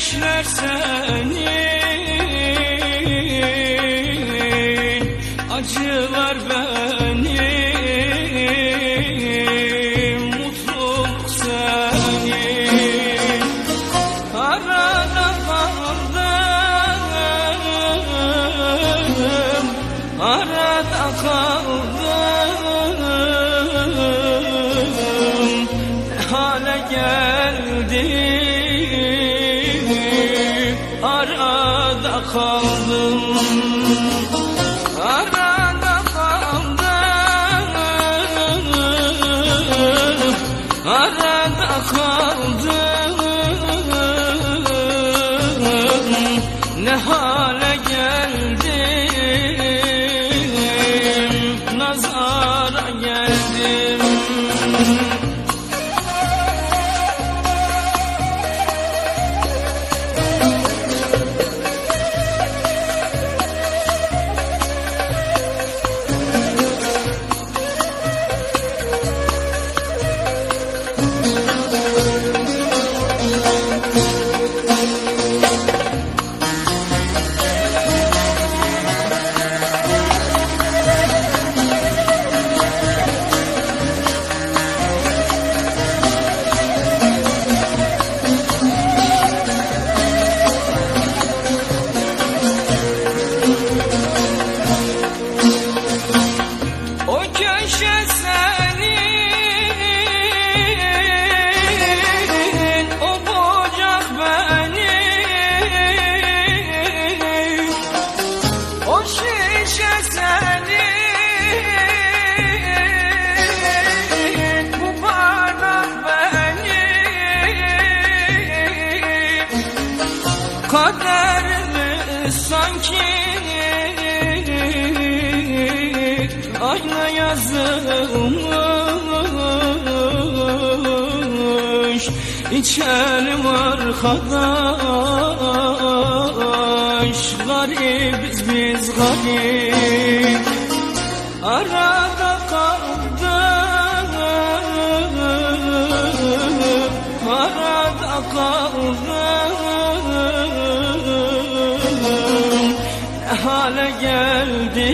seni Acılar beni Mutluluk seni Arada kaldım Arada kaldım. Ne hale geldim Arada kaldım. Arada kaldım. Arada kaldım. Ne hale Kaderimiz sanki Ayna yazılmış İçelim arkadaş Garibiz biz garip. Arada kaldım Arada kaldım hale geldim.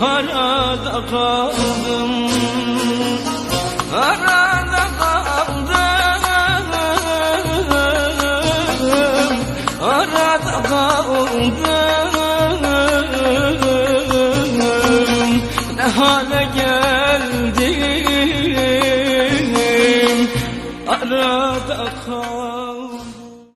Arada kaldım. Arada kaldım. Arada kaldım. Ne hale geldim. Arada kaldım